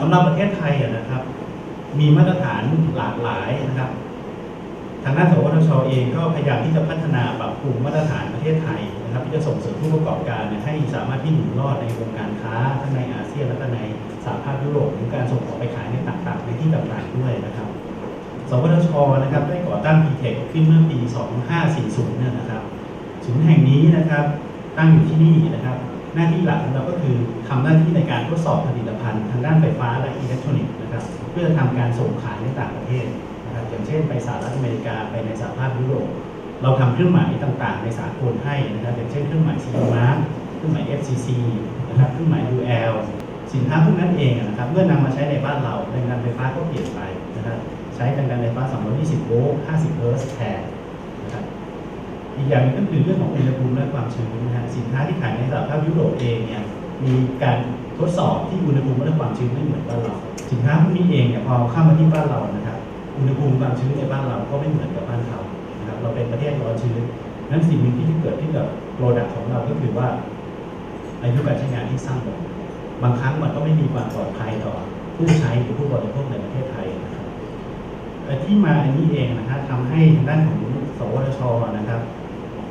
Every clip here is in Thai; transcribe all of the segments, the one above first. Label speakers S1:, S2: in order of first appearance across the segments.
S1: สำหรับประเทศไทยนะครับ มีมาตรฐานหลากหลายนะครับ ทางด้านสวทชเองก็พยายามที่จะพัฒนาปรับปรุงมาตรฐานประเทศไทยนะครับที่จะส่งเสริมผู้ประกอบการให้สามารถที่อยู่รอดในวงการค้าทั้งในอาเซียนและก็ในสหภาพยุโรปหรือการส่งออกไปขายในต่างๆในที่ต่างๆด้วยนะครับ สวทชนะครับได้ก่อตั้ง p t e c h ขึ้นเมื่อปี 2540เนี่ยนะครับศูนย์แห่งนี้นะครับตั้งอยู่ที่นี่นะครับ หน้าที่หลักของเราก็คือทำหน้าที่ในการทดสอบผลิตภัณฑ์ทางด้านไฟฟ้าและอิเล็กทรอนิกส์นะครับเพื่อทำการส่งขายในต่างประเทศนะครับอย่างเช่นไปสหรัฐอเมริกาไปในสหภาพยุโรปเราทำเครื่องหมายต่างๆ ในสากลให้นะครับอย่างเช่นเครื่องหมาย c ีมาร์เครื่องหมาย FCC นะครับเครื่องหมาย UL สินค้าพวกนั้นเองนะครับเมื่อนำมาใช้ในบ้านเราแรงดันไฟฟ้าก็เปลี่ยนไปนะครับใช้แรงดันไฟฟ้า 220 โวลต์ 50 เฮิร์ตซ์แทน อีกอย่างหนึงก็คือเรื่องของอุณหภูมิและความชื้นนะฮะสินค้าที่ขายในสหภาพยุโรปเองเนี่ยมีการทดสอบที่อุณหภูมิและความชื้นไม่เหมือนบ้านเราสินค้าพวกนี้เองเนี่ยพอเข้ามาที่บ้านเรานะครับอุณหภูมิความชื้นในบ้านเราก็ไม่เหมือนกับบ้านเขานะครับเราเป็นประเทศร้อนชื้นนั้นสิ่งหนึ่งที่เกิดขึ้นกับโปรดักต์ของเราก็คือว่าอายุการใช้งานที่สั้นลงบางครั้งมันก็ไม่มีความปลอดภัยต่อผู้ใช้หรือผู้บริโภคในประเทศไทยนะครับที่มาอันนี้เองนะครับทำให้ทางด้านของสวทชนะครับ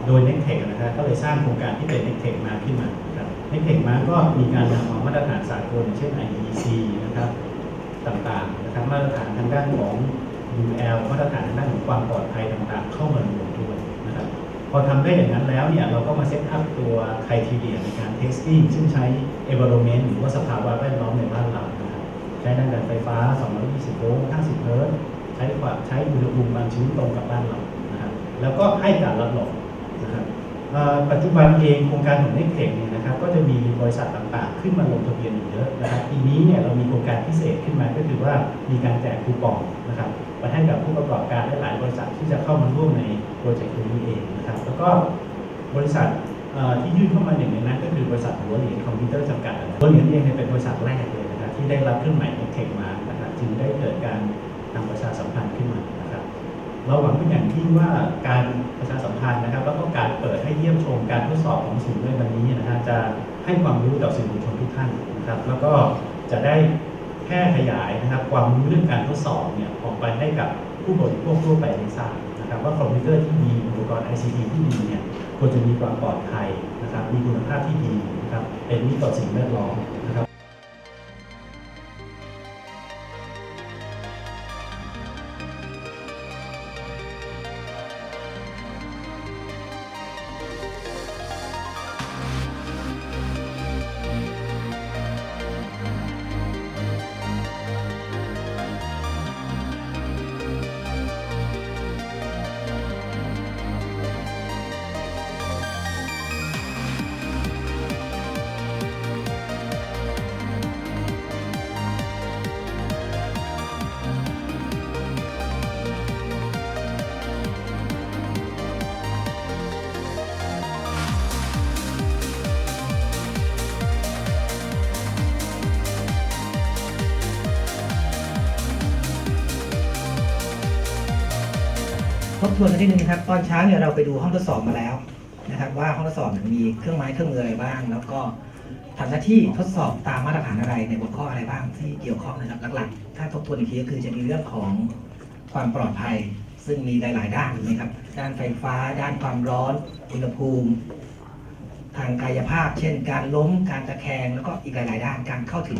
S1: โดย n e c t e c h นะครับก็เลยสร้างโครงการที่เป็น n e c t e c h มาขึ้นมาครับ n e c t e c มาก็มีการนำเอามาตรฐานสากลเช่น IEC นะครับต่างๆนะครับมาตรฐานทางด้านของ UL มาตรฐานทางด้านของความปลอดภัยต่างๆ เข้ามารวมด้วยนะครับพอทำได้อย่างนั้นแล้วเนี่ยเราก็มาเซตอัพตัว criteria ในการ testing ซึ่งใช้ environment หรือว่าสภาวะแวดล้อมในบ้านเรานะครับใช้แรงดันไฟฟ้า 220 โวลต์ 50 เฮิร์ตใช้ความใช้อุณหภูมิความชื้นตรงกับบ้านเรานะครับแล้วก็ให้การรับรอง นะครับปัจจุบันเองโครงการของ n e c t e c h เนี่ยนะครับก็จะมีบริษัทต่างๆ ขึ้นมาลงทะเบียนอยู่เยอะนะครับปีนี้เนี่ยเรามีโครงการพิเศษขึ้นมาก็คือว่ามีการแจกคูปองนะครับไปให้กับผู้ประกอบการหลายบริษัทที่จะเข้ามาร่วมในโปรเจกต์นี้เองนะครับแล้วก็บริษัทที่ยื่นเข้ามาหนึ่งในนั้นก็คือบริษัทหัวเหรียญคอมพิวเตอร์จำกัดหัวเหรียญเองเป็นบริษัทแรกเลยนะครับที่ได้รับเครื่องหมาย n e c t e c h มานะครับจึงได้เกิดการทำประชาสัมพันธ์ขึ้นมา เราหวังเป็นอย่างยิ่งว่าการประชาสัมพันธ์นะครับ แล้วก็การเปิดให้เยี่ยมชมการทดสอบของศูนย์ในวันนี้นะฮะจะให้ความรู้กับสื่อมวลชนทุกท่านนะครับ แล้วก็จะได้แพร่ขยายนะครับ ความรู้เรื่องการทดสอบเนี่ยออกไปให้กับผู้บริโภคทั่วไปได้ทราบนะครับว่าคอมพิวเตอร์ที่มีอุปกรณ์ ICT ที่ดีเนี่ยควรจะมีความปลอดภัยนะครับ มีคุณภาพที่ดีนะครับเป็นมิตรต่อสิ่งแวดล้อมนะครับ
S2: ทบทวนกันนิดนึงนะครับ ตอนเช้าเนี่ยเราไปดูห้องทดสอบมาแล้วนะครับ ว่าห้องทดสอบเนี่ยมีเครื่องไม้เครื่องมืออะไรบ้าง แล้วก็ทำหน้าที่ทดสอบตามมาตรฐานอะไรในหัวข้ออะไรบ้างที่เกี่ยวข้องนะครับหลักๆ ถ้าทบทวนอีกทีก็คือจะมีเรื่องของความปลอดภัย ซึ่งมีหลาย ๆ ด้านถูกไหมครับด้านไฟฟ้า ด้านความร้อนอุณหภูมิ ทางกายภาพ เช่น การล้มการตะแคงแล้วก็อีกหลาย ๆ ด้านการเข้าถึง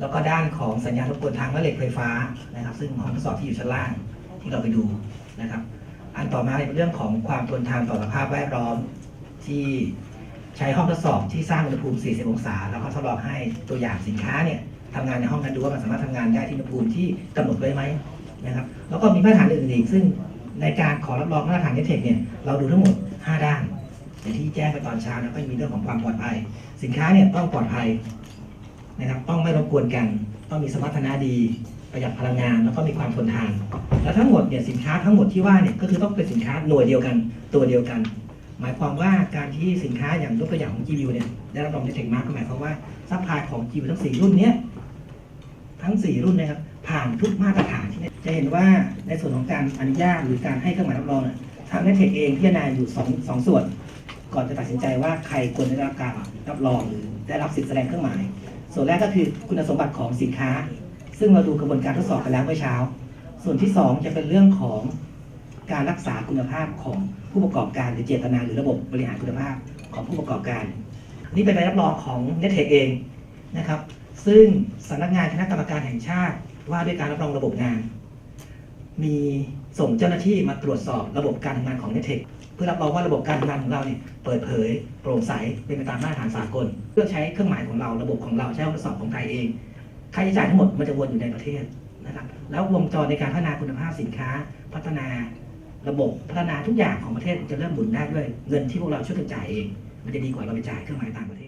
S2: แล้วก็ด้านของสัญญาณรบกวนทางแม่เหล็กไฟฟ้านะครับ ซึ่งห้องทดสอบที่อยู่ชั้นล่างที่เราไปดูนะครับ ต่อมาเป็นเรื่องของความทนทานต่อสภาพแวดล้อมที่ใช้ห้องทดสอบที่สร้างอุณหภูมิ 40 องศา แล้วก็ทดลองให้ตัวอย่างสินค้าเนี่ยทำงานในห้องนั้นดูว่ามันสามารถทำงานได้ที่อุณหภูมิที่กำหนดไว้ไหมนะครับ แล้วก็มีมาตรฐานอื่นอีกซึ่งในการขอรับรองมาตรฐานนิเทคเนี่ยเราดูทั้งหมด 5 ด้านอย่างที่แจ้งไปตอนเช้านะก็มีเรื่องของความปลอดภัย สินค้าเนี่ยต้องปลอดภัยนะครับต้องไม่รบกวนกัน ต้องมีสมรรถนะดี ประหยัดพลังงานแล้วก็มีความทนทานแล้วทั้งหมดเนี่ยสินค้าทั้งหมดที่ว่าเนี่ยก็คือต้องเป็นสินค้าหน่วยเดียวกันตัวเดียวกัน หมายความว่าการที่สินค้าอย่างยกตัวอย่างของ GView เนี่ยได้รับรองในเทคมาร์ก็หมายความว่าซัพพลายของ GView ทั้ง 4 รุ่นเนี้ยทั้ง 4 รุ่นนะครับผ่านทุกมาตรฐานที่นี่จะเห็นว่าในส่วนของการอนุญาตหรือการให้เครื่องหมายรับรองเนี่ยทางเนเทคเองพิจารณาอยู่สองสองส่วน ก่อนจะตัดสินใจว่าใครควรได้รับการรับรองหรือได้รับสิทธิ์แสดงเครื่องหมาย ส่วนแรกก็คือคุณสมบัติของสินค้า ซึ่งเราดูกระบวนการทดสอบไปแล้วเมื่อเช้า ส่วนที่สองจะเป็นเรื่องของการรักษาคุณภาพของผู้ประกอบการหรือเจตนาหรือระบบบริหารคุณภาพของผู้ประกอบการ นี่เป็นใบรับรองของ n e t เ e เองนะครับ ซึ่งสำนักงานคณะกรรมการแห่งชาติว่าด้วยการรับรองระบบงาน มีส่งเจ้าหน้าที่มาตรวจสอบระบบการทำงานของ n e t เ e เพื่อรับรองว่าระบบการทำงานของเราเนี่ยเปิดเผย โปร่งใสเป็นไปตามมาตรฐานสากลเพื่อใช้เครื่องหมายของเราระบบของเราใช้ห้องทดสอบของไทยเอง ค่าใช้จ่ายทั้งหมดมันจะวนอยู่ในประเทศนะครับ แล้ววงจรในการพัฒนาคุณภาพสินค้า พัฒนาระบบพัฒนาทุกอย่างของประเทศจะเริ่มหมุนได้ด้วย เงินที่พวกเราช่วยกันจ่ายเอง มันจะดีกว่าเราไปจ่ายเครื่องหมายต่างประเทศ